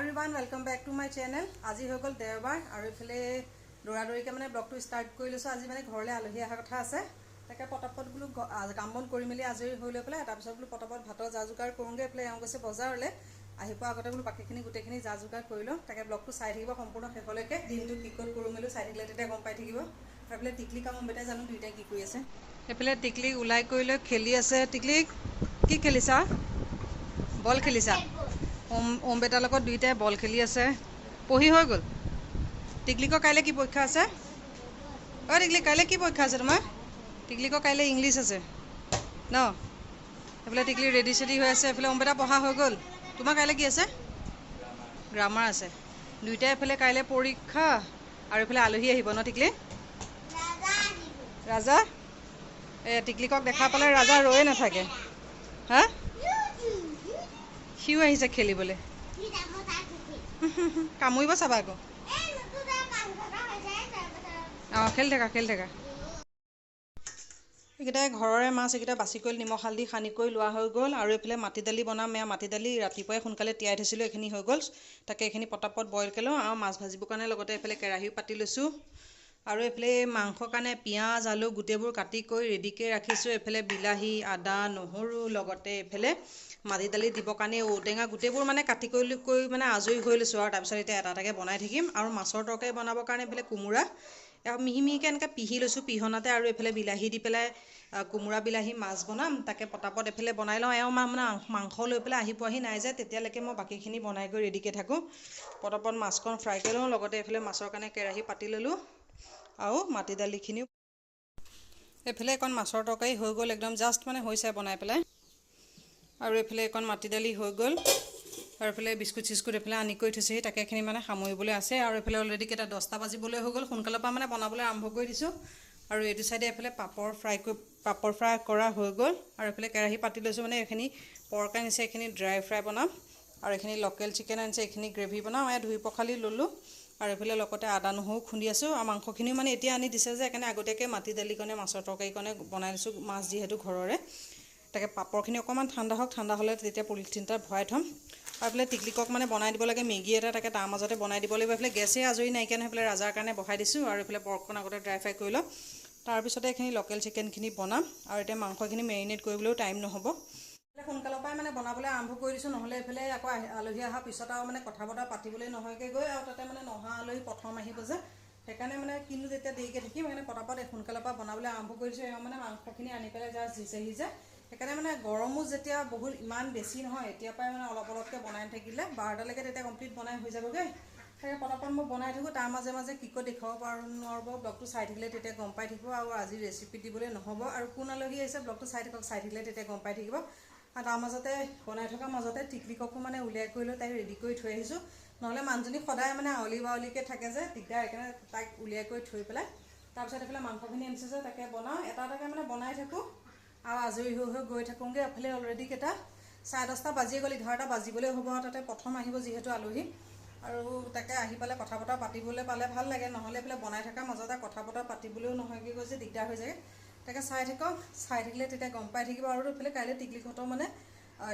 Everyone welcome back to my channel আজি হৈ গ'ল দেওবাৰ আৰু এইফালে দৌৰা দৌৰিকৈ মানে ব্লগটো ষ্টাৰ্ট কৰি লৈছোঁ। আজি মানে ঘৰলৈ আলহী অহাৰ কথা আছে। তাকে পটাপট বোলো কাম বন কৰি মেলি আজৰি হৈ লৈ পেলাই তাৰপিছত বোলো পটাপট ভাতৰ যা যোগাৰ কৰোঁগৈ এইফালে এওঁ গৈছে বজাৰলৈ। আহি পোৱাৰ আগতে বোলো বাকীখিনি গোটেইখিনি যা যোগাৰ কৰি লওঁ। তাকে ব্লগটো চাই থাকিব সম্পূৰ্ণ শেষলৈকে। দিনটো কি ক'ত কৰোঁ মেলো চাই থাকিলে তেতিয়া গম পাই থাকিব। আৰু এইফালে টিকলি কাম অম্বেটাই জানো দুইটাই কি কৰি আছে। এইফালে টিকলি ওলাই কৰি লৈ খেলি আছে। টিকলি কি খেলিছা? বল খেলিছা? ওম ওমবেটাৰ লগত দুইটাই বল খেলি আছে। পঢ়ি হৈ গ'ল। টিকলিকৰ কাইলৈ কি পৰীক্ষা আছে? অ টিকলি কাইলৈ কি পৰীক্ষা আছে তোমাৰ? টিকলিকৰ কাইলৈ ইংলিছ আছে। ন? এইফালে টিকলি ৰেডি চেডি হৈ আছে। এইফালে ওমবেটা পঢ়া হৈ গ'ল। তোমাৰ কাইলৈ কি আছে? গ্ৰামাৰ আছে। দুইটাই এইফালে কাইলৈ পৰীক্ষা আৰু এইফালে আলহী আহিব ন টিকলি? ৰাজা? এই টিকলিকক দেখা পালে ৰাজা ৰৈয়ে নাথাকে। হা? সিও আহিছে খেলিবলৈ। কামুৰিব চাবা আকৌ। অঁ খেলি থাকা খেলি থাকা এইকেইটাই ঘৰৰে মাছ এইকেইটা বাছি কৰি নিমখ হালধি সানি কৰি লোৱা হৈ গ'ল আৰু এইফালে মাটি দালি বনাম। এয়া মাটি দালি ৰাতিপুৱাই সোনকালে তিয়াই থৈছিলোঁ এইখিনি হৈ গ'ল। তাকে এইখিনি পটাপট বইল কৰি লওঁ আৰু মাছ ভাজিবৰ কাৰণে লগতে এইফালে কেৰাহীও পাতি লৈছোঁ। আৰু এইফালে এই মাংসৰ কাৰণে পিঁয়াজ আলু গোটেইবোৰ কাটি কৰি ৰেডিকৈ ৰাখিছোঁ। এইফালে বিলাহী আদা নহৰু লগতে এইফালে মাটি দালি দিবৰ কাৰণে ঔটেঙা গোটেইবোৰ মানে কাটি কৰি কৰি মানে আজৰি হৈ লৈছোঁ আৰু তাৰপিছত এতিয়া এটা এটাকৈ বনাই থাকিম আৰু মাছৰ তৰকাৰী বনাবৰ কাৰণে এইফালে কোমোৰা মিহি মিহিকৈ এনেকৈ পিহি লৈছোঁ পিহনাতে আৰু এইফালে বিলাহী দি পেলাই কোমোৰা বিলাহী মাছ বনাম তাকে পটাপট এইফালে বনাই লওঁ এওঁ মানে মাংস লৈ পেলাই আহি পোৱাহি নাই যে তেতিয়ালৈকে মই বাকীখিনি বনাই কৰি ৰেডিকৈ থাকোঁ। মাছকণ ফ্ৰাই কৰি লওঁ লগতে এইফালে মাছৰ কাৰণে কেৰাহী পাতি ল'লোঁ আৰু মাটি দালিখিনিও এইফালে অকণ মাছৰ তৰকাৰী হৈ গ'ল একদম জাষ্ট মানে হৈছে বনাই পেলাই। আৰু এইফালে অকণ মাটি দালি হৈ গ'ল। আৰু এইফালে বিস্কুট চিস্কুট এইফালে আনি কৰি থৈছেহি তাকে এইখিনি মানে সামৰিবলৈ আছে। আৰু এইফালে অলৰেডি কেইটা দহটা বাজিবলৈ হৈ গ'ল। সোনকালৰ পৰা মানে বনাবলৈ আৰম্ভ কৰি দিছোঁ। আৰু এইটো চাইডে এইফালে পাপৰ ফ্ৰাই কৰি পাপৰ ফ্ৰাই কৰা হৈ গ'ল। আৰু এইফালে কেৰাহী পাতি লৈছোঁ মানে এইখিনি পৰ্ক আনিছে এইখিনি ড্ৰাই ফ্ৰাই বনাম। আৰু এইখিনি লোকেল চিকেন আনিছে এইখিনি গ্ৰেভি বনাম। এয়া ধুই পখালি ল'লোঁ। আৰু এইফালে লগতে আদা নহৰু খুন্দি আছোঁ। আৰু মাংসখিনিও মানে এতিয়া আনি দিছে যে সেইকাৰণে আগতীয়াকৈ মাটি দালিকণে মাছৰ তৰকাৰীকণে বনাই দিছোঁ মাছ যিহেতু ঘৰৰে। তাকে পাপৰখিনি অকণমান ঠাণ্ডা হওক ঠাণ্ডা হ'লে তেতিয়া পলিথিন এটাত ভৰাই থ'ম। আৰু এইফালে টিকলিকক মানে বনাই দিব লাগে মেগী এটা তাকে তাৰ মাজতে বনাই দিব লাগিব। এইফালে গেছেই আজৰি নাইকিয়া নহয় সেইফালে ৰাজাৰ কাৰণে বহাই দিছোঁ আৰু এইফালে পৰ্কখন আগতে ড্ৰাই ফ্ৰাই কৰি লওঁ। তাৰপিছতে এইখিনি লোকেল চিকেনখিনি বনাম আৰু এতিয়া মাংসখিনি মেৰিনেট কৰিবলৈও টাইম নহ'ব। সোনকালৰ পৰাই মানে বনাবলৈ আৰম্ভ কৰি দিছোঁ নহ'লে এইফালে আকৌ আলহী অহাৰ পিছত আৰু মানে কথা বতৰা পাতিবলৈ নহয়গৈ গৈ আৰু তাতে মানে নহা আলহী প্ৰথম আহিব যে। সেইকাৰণে মানে কিন্তু যেতিয়া দেৰিকৈ থাকিম সেইকাৰণে পটাপট সোনকালৰ পৰা বনাবলৈ আৰম্ভ কৰি দিছোঁ। এওঁ মানে মাংসখিনি আনি পেলাই জাষ্ট দিছেহি যে। সেইকাৰণে মানে গৰমো যেতিয়া বহুত ইমান বেছি নহয় এতিয়াৰ পৰাই মানে অলপ অলপকৈ বনাই থাকিলে বাৰটালৈকে তেতিয়া কমপ্লিট বনাই হৈ যাবগৈ। সেই পটাপট মই বনাই থাকোঁ তাৰ মাজে মাজে কি ক'ত দেখুৱাব পাৰোঁ নোৱাৰিব ব্লগটো চাই থাকিলে তেতিয়া গম পাই থাকিব আৰু আজি ৰেচিপি দিবলৈ নহ'ব আৰু কোন আলহী আহিছে ব্লগটো চাই থাকক চাই থাকিলে তেতিয়া গম পাই থাকিব। আৰু তাৰ মাজতে বনাই থকাৰ মাজতে টিকলিককো মানে উলিয়াই কৰি লৈ তাইক ৰেডি কৰি থৈ আহিছোঁ। নহ'লে মানুহজনী সদায় মানে আৱলি বাৱলিকৈ থাকে যে দিগদাৰ সেইকাৰণে তাইক উলিয়াই কৰি থৈ পেলাই তাৰপিছত এইফালে মাংসখিনি আনিছে যে তাকে বনাওঁ। এটা এটাকৈ মানে বনাই থাকোঁ। আৰু আজৰি হৈ হৈ গৈ থাকোঁগৈ এফালে অলৰেডি কেইটা। চাৰে দহটা বাজিয়ে গ'ল এঘাৰটা বাজিবলৈ হ'ব তাতে প্ৰথম আহিব যিহেতু আলহী। আৰু তাকে আহি পালে কথা বতৰা পাতিবলৈ পালে ভাল লাগে নহ'লে এইফালে বনাই থকাৰ মাজতে কথা বতৰা পাতিবলৈও নহয়গৈ গৈ যে দিগদাৰ হৈ যায় তাকে চাই থাকক চাই থাকিলে তেতিয়া গম পাই থাকিব আৰু এইফালে কাইলৈ টিকলিহঁতৰ মানে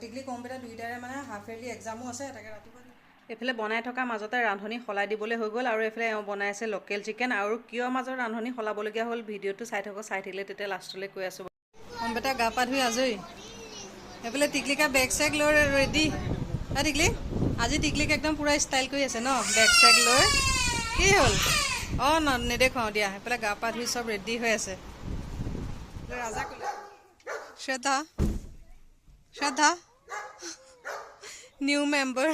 টিকলি কম্পিউটাৰ দুইটাৰে মানে হাফ ইয়াৰলি এক্সামো আছে তাকে ৰাতিপুৱা এইফালে বনাই থকাৰ মাজতে ৰান্ধনি সলাই দিবলৈ হৈ গ'ল আৰু এইফালে এওঁ বনাই আছে লোকেল চিকেন আৰু কিয় মাজৰ ৰান্ধনি সলাবলগীয়া হ'ল ভিডিঅ'টো চাই থাকক চাই থাকিলে তেতিয়া লাষ্টলৈ কৈ আছোঁ কম্পিউটাৰ গা পা ধুই আজৰি। এইফালে টিকলিকা বেগ চেগ লৈ ৰেডি হা, টিকলি? আজি টিকলিক একদম পূৰা ষ্টাইল কৰি আছে ন বেগ চেগ লৈ। কি হ'ল? অঁ, ন, নেদেখুৱাওঁ দিয়া। এইফালে গা পা ধুই চব ৰেডি হৈ আছে। ৰাজা ক'লে, শ্ৰদ্ধা শ্ৰদ্ধা নিউ মেম্বাৰ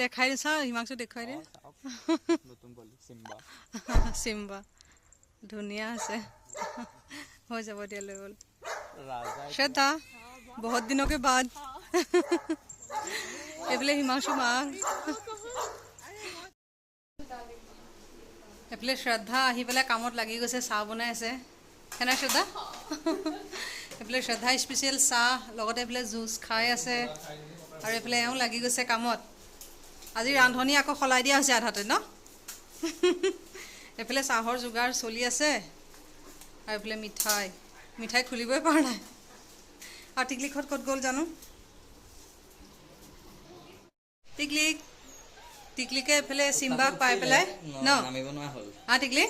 দেখাই দিছা হিমাংশু দেখুৱাই দে। নতুন পোৱালি চিম্বা। ধুনীয়া আছে হৈ যাব দিয়া লৈ গ'ল। শ্ৰদ্ধা বহুত দিনকে বাদ। এইফালে হিমাংশু মাক এইফালে শ্ৰদ্ধা আহি পেলাই কামত লাগি গৈছে চাহ বনাই আছে। হেনে শ্ৰদ্ধা? এইফালে শ্ৰদ্ধা স্পেচিয়েল চাহ লগতে এইফালে জুচ খাই আছে। আৰু এইফালে এওঁ লাগি গৈছে কামত। আজি ৰান্ধনি আকৌ সলাই দিয়া হৈছে আধাতে ন? এইফালে চাহৰ যোগাৰ চলি আছে আৰু এইফালে মিঠাই মিঠাই খুলিবই পৰা নাই। আৰু টিকলিখত ক'ত গ'ল জানো? টিকলিক টিকলিকে এইফালে চিম্বাক পাই পেলাই ন হা টিকলি?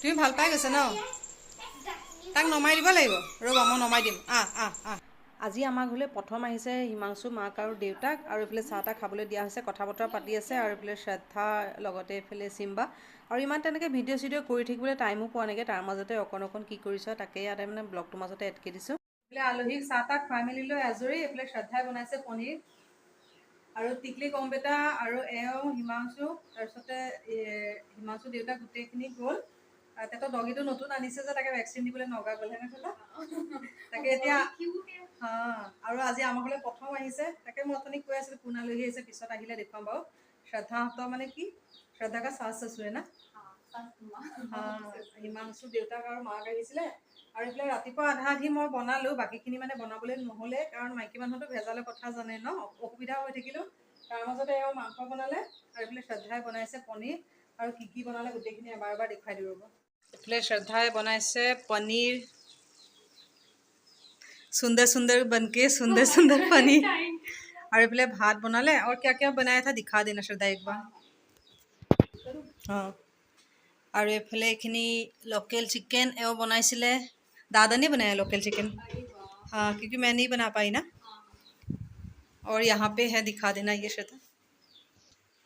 তুমি ভাল পাই গৈছা ন? তাক নমাই দিব লাগিব। ৰ'বা মই নমাই দিম। আহ আহ আহ। আজি আমাৰ ঘৰলৈ প্ৰথম আহিছে হিমাংশু মাক আৰু দেউতাক আৰু এইফালে চাহ তাহ খাবলৈ দিয়া হৈছে কথা বতৰা পাতি আছে আৰু এইফালে শ্ৰদ্ধা লগতে এইফালে চিম্বা। আৰু ইমান তেনেকৈ ভিডিঅ' চিডিঅ' কৰি থাকিবলৈ টাইমো পোৱা নাইকিয়া তাৰ মাজতে অকণ অকণ কি কৰিছ তাকে ইয়াতে মানে ব্লগটোৰ মাজতে এডকৈ দিছোঁ। এইফালে আলহীক চাহ তাহ খুৱাই মেলি লৈ আজৰি এইফালে শ্ৰদ্ধাই বনাইছে পনীৰ। আৰু টিকলি কম্বেটা আৰু এওঁ হিমাংশু তাৰপিছতে হিমাংশু দেউতা গোটেইখিনি গ'ল। তেহেঁতৰ ডগীটো নতুন আনিছে যে তাকে ভেকচিন দিবলৈ নগা গ'ল হেনে চালা তাকে এতিয়া হা আৰু আজি আমাৰ ঘৰলৈ প্ৰথম আহিছে। তাকে মই অথনি কৈ আছিলোঁ কোন আলহী আহিছে পিছত আহিলে দেখুৱাম বাৰু। শ্ৰদ্ধাহঁতৰ মানে কি? শ্ৰদ্ধা কা চাচ চচুৰে না? হা, হিমাংশু দেউতাক আৰু মাক আহিছিলে। আৰু এইফালে ৰাতিপুৱা আধা আধি মই বনালোঁ বাকীখিনি মানে বনাবলৈ নহ'লে কাৰণ মাইকী মানুহটো ভেজালৰ কথা জানে ন অসুবিধা হৈ থাকিলোঁ। তাৰ মাজতে এওঁ মাংস বনালে আৰু এইফালে শ্ৰদ্ধাই বনাইছে পনীৰ। আৰু কি কি বনালে গোটেইখিনি এবাৰ এবাৰ দেখুৱাই দিব ৰ'ব। এইফালে শ্ৰদ্ধাই বনাইছে পনীৰ সুন্দৰ সুন্দৰ বনকে সুন্দৰ সুন্দৰ পনীৰ আৰু এইফালে ভাত বনালে আৰু কিয়া কিয়া বনাই থা দিখা দিনা শ্ৰদ্ধা একবাৰ অঁ আৰু এইফালে এইখিনি লোকেল চিকেন এওঁ বনাইছিলে দাদানে বনায় লোকেল চিকেন हाँ क्योंकि मैं नहीं बना पाई ना। और यहाँ पे है दिखा देना ये श्वेता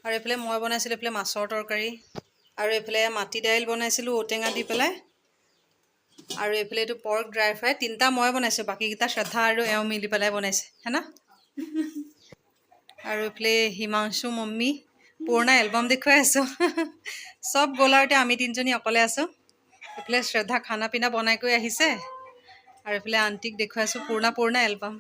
और एफले मैं बनाई एफले माछर तरकारी আৰু এইফালে মাটি দাইল বনাইছিলোঁ, ঔটেঙা দি পেলাই। আৰু এইফালে এইটো পৰ্ক ড্ৰাই ফ্ৰাই, তিনিটা মই বনাইছোঁ, বাকীকেইটা শ্ৰদ্ধা আৰু এওঁ মিলি পেলাই বনাইছে হেনা আৰু এইফালে হিমাংশু মম্মী, পুৰণা এলবাম দেখুৱাই আছোঁ। চব গ'ল আৰু এতিয়া আমি তিনিজনী অকলে আছোঁ। এইফালে শ্ৰদ্ধা খানা পিনা বনাই কৰি আহিছে। আৰু এইফালে আণ্টিক দেখুৱাইছোঁ পুৰণা পুৰণা এলবাম।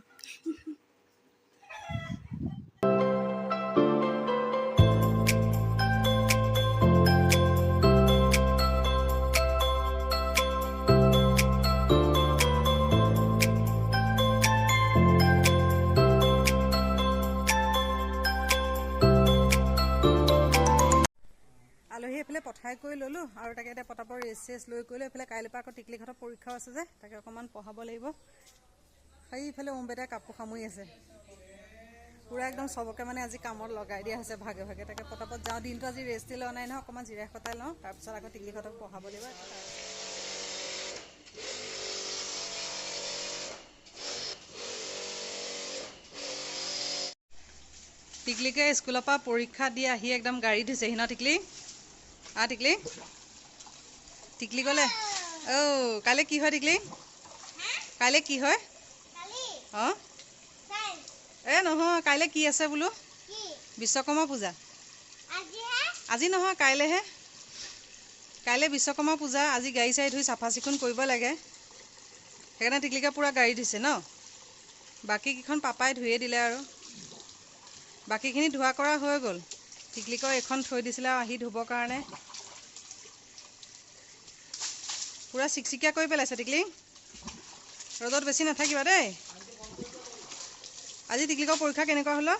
আলহী এইফালে পঠাই কৰি ল'লোঁ আৰু তাকে এতিয়া পতাপত ৰেষ্ট চেষ্ট লৈ কৰিলোঁ এইফালে কাইলৈৰ পৰা আকৌ টিকলিহঁতৰ পৰীক্ষাও আছে যে তাকে অকণমান পঢ়াব লাগিব। সেইফালে ওমবেটাই কাপোৰ সামৰি আছে। পূৰা একদম চবকে মানে আজি কামত লগাই দিয়া হৈছে ভাগে ভাগে। তাকে পতাপত যাওঁ। দিনটো আজি ৰেষ্টেই লোৱা নাই নহয় অকণমান জিৰাই সতাই লওঁ। তাৰপিছত আকৌ টিকলিহঁতক পঢ়াব লাগিব। টিকলিকে স্কুলৰ পৰা পৰীক্ষা দি আহি একদম গাড়ী ধুইছেহি ন টিকলি? আ টিকলি? টিকলি ক'লে? অ' কাইলৈ কি হয় টিকলি? কাইলৈ কি হয়? অঁ? এ নহয় কাইলৈ কি আছে বোলো? বিশ্বকৰ্মা পূজা। আজি নহয় কাইলৈহে। কাইলৈ বিশ্বকৰ্মা পূজা আজি গাড়ী চাড়ী ধুই চাফা চিকুণ কৰিব লাগে। সেইকাৰণে টিকলিকে পূৰা গাড়ী ধুইছে ন? বাকীকেইখন পাপাই ধুয়ে দিলে আৰু। বাকীখিনি ধোৱা কৰা হৈ গ'ল। টিকলিকৰ এইখন থৈ দিছিলে আৰু আহি ধুবৰ কাৰণে। পূৰা চিকচিকীয়া কৰি পেলাইছে টিকলি। ৰ'দত বেছি নাথাকিবা দেই। আজি টিকলিকৰ পৰীক্ষা কেনেকুৱা হ'ল?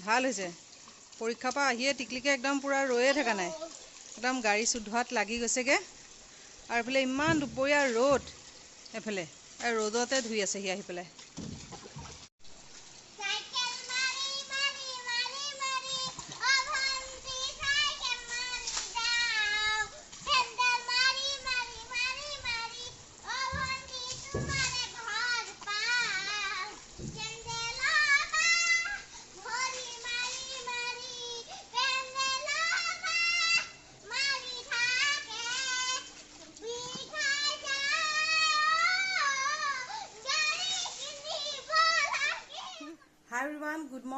ভাল হৈছে। পৰীক্ষাৰ পৰা আহিয়ে টিকলিকে একদম পূৰা ৰৈয়ে থকা নাই। একদম গাড়ী চোধোৱাত লাগি গৈছেগৈ। আৰু এইফালে ইমান দুপৰীয়া ৰ'দ। এইফালে। আৰু ৰ'দতে ধুই আছে সি আহি পেলাই।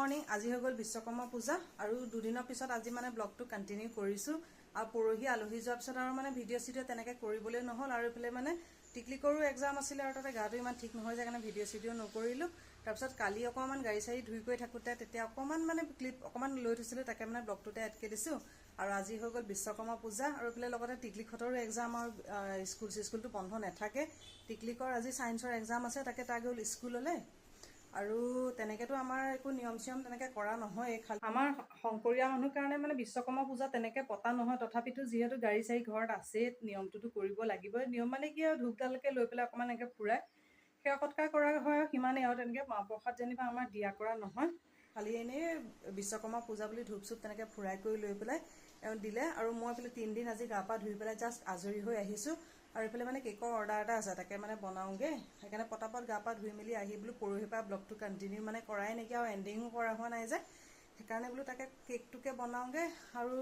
মৰ্ণিং আজি হৈ গ'ল বিশ্বকৰ্মা পূজা আৰু দুদিনৰ পিছত আজি মানে ব্লগটো কণ্টিনিউ কৰিছোঁ। আৰু পৰহি আলহী যোৱাৰ পিছত আৰু মানে ভিডিঅ' চিডিঅ' তেনেকৈ কৰিবলৈ নহ'ল আৰু এইফালে মানে টিকলিকৰো এক্সাম আছিলে আৰু তাতে গাটো ইমান ঠিক নহয় যে কাৰণে ভিডিঅ' চিডিঅ' নকৰিলোঁ। তাৰপিছত কালি অকণমান গাড়ী চাড়ী ধুই কৰি থাকোঁতে তেতিয়া অকণমান মানে ক্লিপ অকণমান লৈ থৈছিলোঁ তাকে মানে ব্লগটোতে এডকৈ দিছোঁ। আৰু আজি হৈ গ'ল বিশ্বকৰ্মা পূজা আৰু এইফালে লগতে টিকলিহঁতৰো এক্সাম আৰু স্কুল স্কুলটো বন্ধ নাথাকে। টিকলিকৰ আজি ছায়েন্সৰ এক্সাম আছে তাকে তাই গ'ল স্কুললৈ। আৰু তেনেকৈতো আমাৰ একো নিয়ম চিয়ম তেনেকৈ কৰা নহয় খালি আমাৰ শংকৰীয়া মানুহৰ কাৰণে মানে বিশ্বকৰ্মা পূজা তেনেকৈ পতা নহয়। তথাপিতো যিহেতু গাড়ী চাড়ী ঘৰত আছেই নিয়মটোতো কৰিব লাগিবই। নিয়ম মানে কি আৰু ধূপডালকে লৈ পেলাই অকণমান এনেকৈ ফুৰাই। সেৱা সৎকাৰ কৰা হয় সিমানেই আৰু তেনেকৈ প্ৰসাদ যেনিবা আমাৰ দিয়া কৰা নহয়। খালি এনেই বিশ্বকৰ্মা পূজা বুলি ধূপ চুপ তেনেকৈ ফুৰাই কৰি লৈ পেলাই দিলে আৰু মই এইফালে তিনিদিন আজি গা পা ধুই পেলাই জাষ্ট আজৰি হৈ আহিছোঁ। আৰু এইফালে মানে কেকৰ অৰ্ডাৰ এটা আছে তাকে মানে বনাওঁগৈ। সেইকাৰণে পটাপট গা পা ধুই মেলি আহি বোলো পৰহিৰ পৰা ব্লগটো কণ্টিনিউ মানে কৰাই নেকি আৰু এণ্ডিঙো কৰা হোৱা নাই যে। সেইকাৰণে বোলো তাকে কেকটোকে বনাওঁগৈ আৰু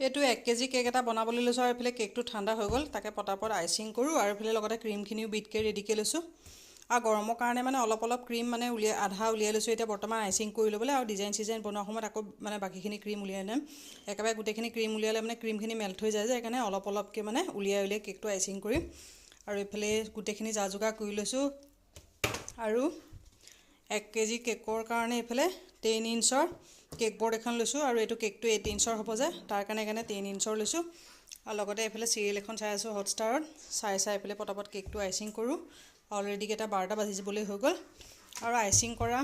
এইটো এক কেজি কেক এটা বনাবলৈ লৈছোঁ আৰু এইফালে কেকটো ঠাণ্ডা হৈ গ'ল তাকে পটাপট আইচিং কৰোঁ আৰু এইফালে লগতে ক্ৰীমখিনিও বিটকৈ ৰেডিকৈ লৈছোঁ। আৰু গৰমৰ কাৰণে মানে অলপ অলপ ক্ৰীম মানে উলিয়াই আধা উলিয়াই লৈছোঁ। এতিয়া বৰ্তমান আইচিং কৰি ল'বলৈ আৰু ডিজাইন চিজাইন বনোৱাৰ সময়ত আকৌ মানে বাকীখিনি ক্ৰীম উলিয়াই ল'ম একেবাৰে গোটেইখিনি ক্ৰীম উলিয়ালে মানে ক্ৰীমখিনি মেল্ট হৈ যায় যে সেইকাৰণে অলপ অলপকৈ মানে উলিয়াই উলিয়াই কেকটো আইচিং কৰিম। আৰু এইফালে গোটেইখিনি যা যোগাৰ কৰি লৈছোঁ। আৰু এক কেজি কেকৰ কাৰণে এইফালে টেন ইঞ্চৰ কেক বৰ্ড এখন লৈছোঁ। আৰু এইটো কেকটো এইট ইঞ্চৰ হ'ব যে তাৰ কাৰণে সেইকাৰণে টেন ইঞ্চৰ লৈছোঁ। আৰু লগতে এইফালে চিৰিয়েল এখন চাই আছোঁ হটষ্টাৰত চাই চাই এইফালে পটাপট কেকটো আইচিং কৰোঁ। অলৰেডি কেইটা বাৰটা বাজি যাবলৈ হৈ গ'ল। আৰু আইচিং কৰা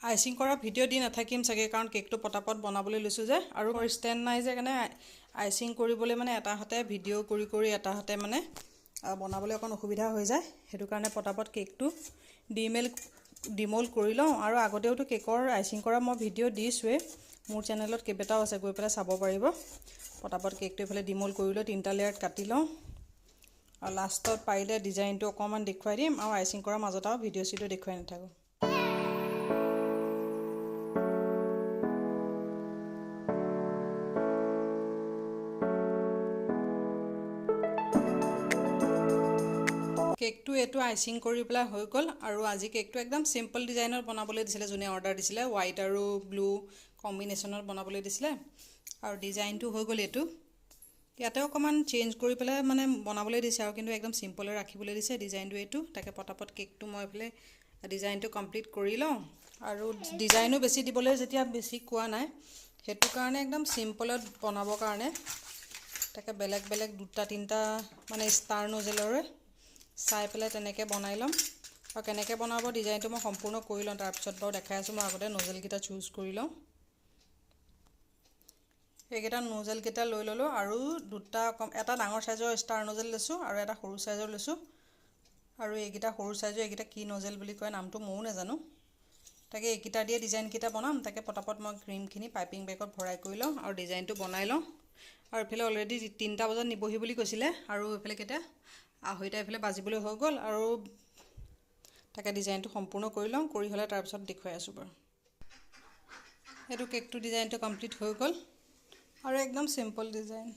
আইচিং কৰা ভিডিঅ' দি নাথাকিম চাগে কাৰণ কেকটো পটাপট বনাবলৈ লৈছোঁ যে। আৰু ষ্টেণ্ড নাই যে সেইকাৰণে আইচিং কৰিবলৈ মানে এটা হাতে ভিডিঅ' কৰি কৰি এটা হাতে মানে বনাবলৈ অকণ অসুবিধা হৈ যায়। সেইটো কাৰণে পটাপট কেকটো ডিমেল ডিমল কৰি লওঁ। আৰু আগতেওতো কেকৰ আইচিং কৰা মই ভিডিঅ' দিছোঁৱেই মোৰ চেনেলত কেইবাটাও আছে গৈ পেলাই চাব পাৰিব। পটাপট কেকটো এইফালে ডিমল কৰি লৈ তিনিটা লেয়াৰত কাটি লওঁ। আৰু লাষ্টত পাৰিলে ডিজাইনটো অকণমান দেখুৱাই দিম আৰু আইচিং কৰাৰ মাজত আৰু ভিডিঅ' চিডিঅ' দেখুৱাই নাথাকোঁ। কেকটো এইটো আইচিং কৰি পেলাই হৈ গ'ল আৰু আজি কেকটো একদম চিম্পল ডিজাইনত বনাবলৈ দিছিলে যোনে অৰ্ডাৰ দিছিলে হোৱাইট আৰু ব্লু কম্বিনেশ্যনত বনাবলৈ দিছিলে। আৰু ডিজাইনটো হৈ গ'ল এইটো। ইয়াতে অকণমান চেঞ্জ কৰি পেলাই মানে বনাবলৈ দিছে আৰু কিন্তু একদম চিম্পলে ৰাখিবলৈ দিছে ডিজাইনটো এইটো। তাকে পটাপট কেকটো মই এইফালে ডিজাইনটো কমপ্লিট কৰি লওঁ। আৰু ডিজাইনো বেছি দিবলৈ যেতিয়া বেছি কোৱা নাই সেইটো কাৰণে একদম চিম্পলত বনাবৰ কাৰণে। তাকে বেলেগ বেলেগ দুটা তিনিটা মানে ষ্টাৰ নজেলৰে চাই পেলাই তেনেকৈ বনাই ল'ম। আৰু কেনেকৈ বনাব ডিজাইনটো মই সম্পূৰ্ণ কৰি লওঁ। তাৰপিছত বাৰু দেখাই আছোঁ মই আগতে নজেলকেইটা চুজ কৰি লওঁ। এইকেইটা নজেলকেইটা লৈ ল'লোঁ আৰু দুটা কম এটা ডাঙৰ চাইজৰ ষ্টাৰ নজেল লৈছোঁ আৰু এটা সৰু চাইজৰ লৈছোঁ। আৰু এইকেইটা সৰু চাইজৰ এইকেইটা কি নজেল বুলি কয় নামটো ময়ো নাজানো। তাকে এইকেইটা দিয়ে ডিজাইনকেইটা বনাম তাকে পটাপট মই ক্ৰীমখিনি পাইপিং বেগত ভৰাই কৰি লওঁ আৰু ডিজাইনটো বনাই লওঁ। আৰু এইফালে অলৰেডি তিনিটা বজাত নিবহি বুলি কৈছিলে আৰু এইফালে কেতিয়া আঢ়ৈটা এইফালে বাজিবলৈ হৈ গ'ল আৰু তাকে ডিজাইনটো সম্পূৰ্ণ কৰি লওঁ কৰি হ'লে তাৰপিছত দেখুৱাই আছোঁ বাৰু। এইটো কেকটো ডিজাইনটো কমপ্লিট হৈ গ'ল। আৰু একদম চিম্পল ডিজাইন